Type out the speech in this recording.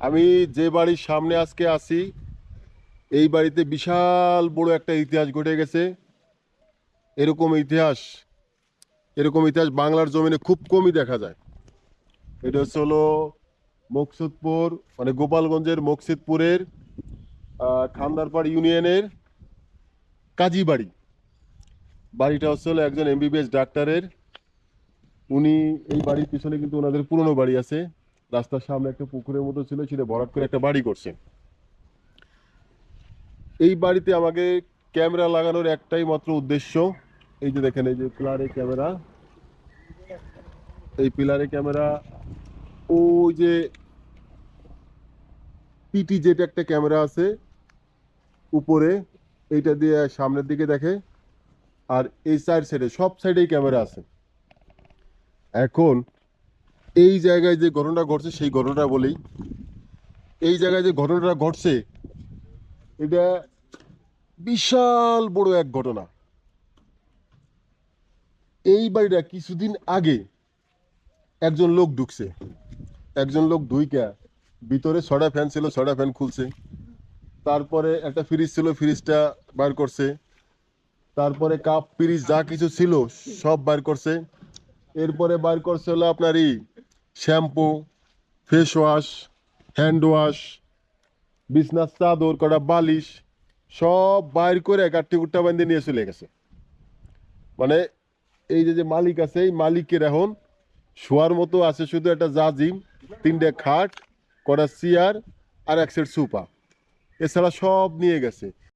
আমি যে বাড়ির সামনে আজকে আছি, এই বাড়িতে বিশাল বড় একটা ইতিহাস ঘটে গেছে। এরকম ইতিহাস এরকম ইতিহাস বাংলার জমিনে খুব কমই দেখা যায়। এটা হচ্ছে হলো মকসুদপুর মানে গোপালগঞ্জের মকসুদপুরের খান্দারপাড় ইউনিয়নের কাজী বাড়ি। বাড়িটা হচ্ছে হলো একজন এমবিবিএস ডাক্তারের। উনি এই বাড়ির পিছনে কিন্তু ওনাদের পুরনো বাড়ি আছে। রাস্তার সামনে একটা পুকুরের মতো ছিল, সেটা ভরাট করে একটা বাড়ি করছে এই বাড়িতে আমাকে ক্যামেরা লাগানোর একটাই মাত্র উদ্দেশ্য, এই যে দেখেন, এই যে পিলারে ক্যামেরা, এই পিলারে ক্যামেরা, ওই যে পিটি যেটা একটা ক্যামেরা আছে উপরে, এইটা দিয়ে সামনের দিকে দেখে, আর এই সাইড সাইডে, সব সাইডেই ক্যামেরা আছে। এখন এই জায়গায় যে ঘটনাটা ঘটছে, সেই ঘটনাটা বলি। এই জায়গায় যে ঘটনাটা ঘটছে, এটা বিশাল বড় এক ঘটনা। এই বাড়িটা কিছুদিন আগে একজন লোক ঢুকছে। একজন লোক ঢুইকা ভিতরে ছটা ফ্যান ছিল ছটা ফ্যান খুলছে। তারপরে একটা ফ্রিজ ছিল, ফ্রিজটা বার করছে। তারপরে কাপ, ফ্রিজ, যা কিছু ছিল সব বার করছে। এরপরে বার করছে হলো আপনার ই shampoo face wash hand wash বিছনার চাদর কটা বালিশ, সব বাইর করে গাট্টি গুট্টা বান্ধে নিয়ে চলে গেছে। মানে এই যে যে মালিক আছে, এই মালিকের এখন শোয়ার মতো আছে শুধু একটা জাজিম তিনটে খাট কটা চেয়ার আর এক সেট সুপা এছাড়া সব নিয়ে গেছে।